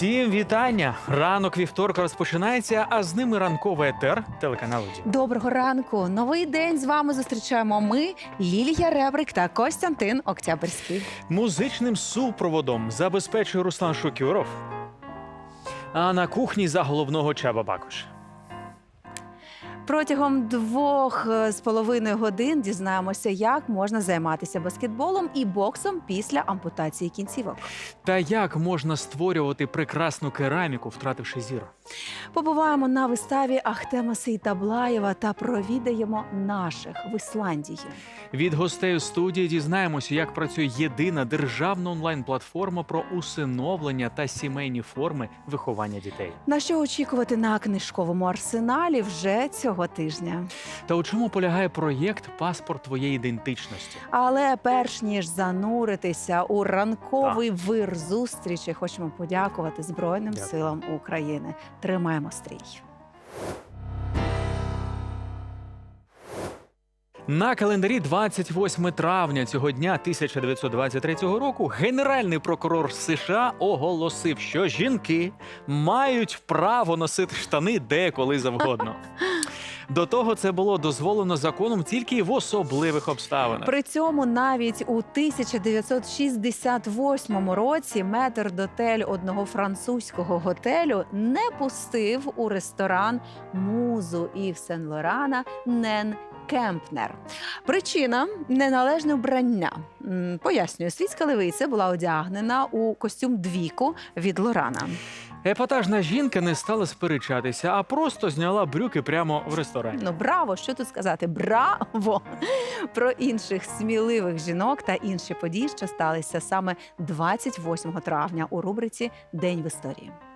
Всім вітання! Ранок вівторка розпочинається, а з ними ранковий етер телеканалу Дім. Доброго ранку! Новий день з вами зустрічаємо ми, Лілія Ребрик та Костянтин Октябрьський. Музичним супроводом забезпечує Руслан Шукюров. А на кухні за головного Чаба Бакош. Протягом двох е, з половиною годин дізнаємося, як можна займатися баскетболом і боксом після ампутації кінцівок. Та як можна створювати прекрасну кераміку, втративши зір? Побуваємо на виставі Ахтема Сейтаблаєва та провідаємо наших в Ісландії. Від гостей у студії дізнаємося, як працює єдина державна онлайн-платформа про усиновлення та сімейні форми виховання дітей. На що очікувати на книжковому арсеналі вже цього тижня. Та у чому полягає проєкт Паспорт твоєї ідентичності? Але перш ніж зануритися у ранковий вир зустрічі, хочемо подякувати Збройним Дякую. силам України. Тримаємо стрій. На календарі 28 травня цього дня 1923 року генеральний прокурор США оголосив, що жінки мають право носити штани де-коли завгодно. До того це було дозволено законом тільки в особливих обставинах. При цьому навіть у 1968 році метр дотель одного французького готелю не пустив у ресторан музу Ів Сен Лорана Нен Кемпнер. Причина неналежне вбрання. Пояснюю, світська левиця була одягнена у костюм двіку від Лорана. Епатажна жінка не стала сперечатися, а просто зняла брюки прямо в ресторані. Ну, браво! Що тут сказати? Браво! Про інших сміливих жінок та інші події, що сталися саме 28 травня у рубриці День в історії. –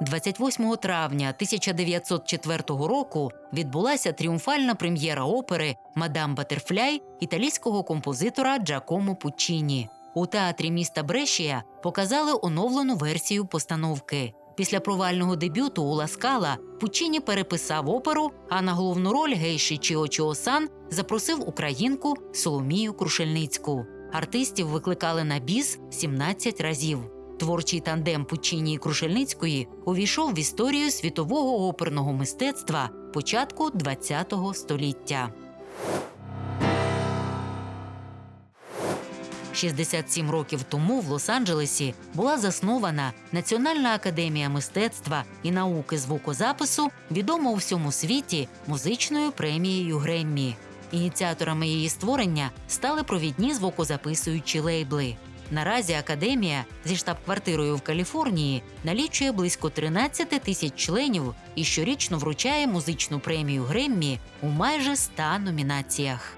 28 травня 1904 року відбулася тріумфальна прем'єра опери Мадам Батерфляй італійського композитора Джакомо Пуччіні. У театрі міста Брешія показали оновлену версію постановки. Після провального дебюту у Ласкала Пуччіні переписав оперу, а на головну роль гейші Чіо Чіо-сан запросив українку Соломію Крушельницьку. Артистів викликали на біс 17 разів. Творчий тандем Пучіні і Крушельницької увійшов в історію світового оперного мистецтва початку ХХ століття. 67 років тому в Лос-Анджелесі була заснована Національна академія мистецтва і науки звукозапису, відома у всьому світі музичною премією Греммі. Ініціаторами її створення стали провідні звукозаписуючі лейбли. Наразі академія зі штаб-квартирою в Каліфорнії налічує близько 13 тисяч членів і щорічно вручає музичну премію Греммі у майже 100 номінаціях.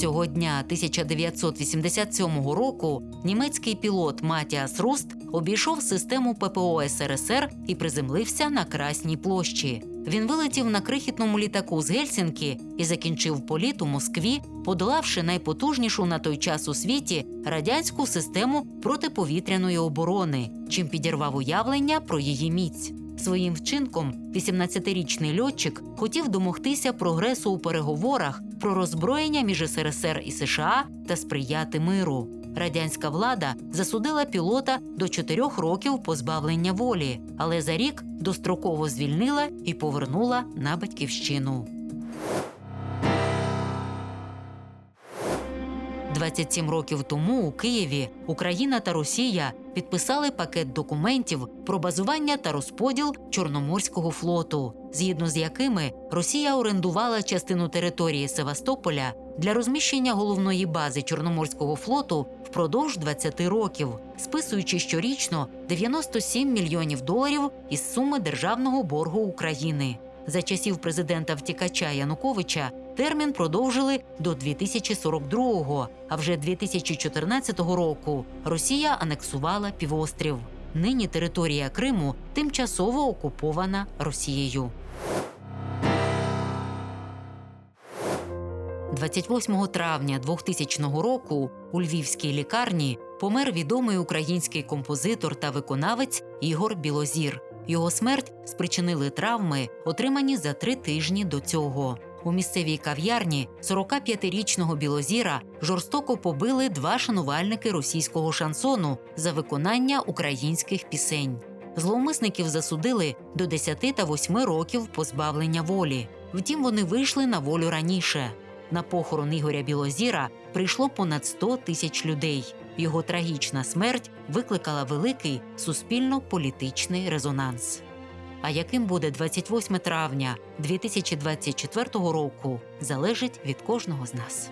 Цього дня 1987 року німецький пілот Матіас Руст обійшов систему ППО СРСР і приземлився на Красній площі. Він вилетів на крихітному літаку з Гельсінкі і закінчив політ у Москві, подолавши найпотужнішу на той час у світі радянську систему протиповітряної оборони, чим підірвав уявлення про її міць. Своїм вчинком 18-річний льотчик хотів домогтися прогресу у переговорах про роззброєння між СРСР і США та сприяти миру. Радянська влада засудила пілота до чотирьох років позбавлення волі, але за рік достроково звільнила і повернула на батьківщину. 27 років тому у Києві Україна та Росія підписали пакет документів про базування та розподіл Чорноморського флоту, згідно з якими Росія орендувала частину території Севастополя для розміщення головної бази Чорноморського флоту впродовж 20 років, списуючи щорічно 97 мільйонів доларів із суми державного боргу України. За часів президента втікача Януковича термін продовжили до 2042-го, а вже 2014 року Росія анексувала півострів. Нині територія Криму тимчасово окупована Росією. 28 травня 2000 року у львівській лікарні помер відомий український композитор та виконавець Ігор Білозір. Його смерть спричинили травми, отримані за три тижні до цього. У місцевій кав'ярні 45-річного білозіра жорстоко побили два шанувальники російського шансону за виконання українських пісень. Зловмисників засудили до 10 та 8 років позбавлення волі. Втім, вони вийшли на волю раніше. На похорон Ігоря Білозіра прийшло понад 100 тисяч людей. Його трагічна смерть викликала великий суспільно-політичний резонанс. А яким буде 28 травня 2024 року, залежить від кожного з нас.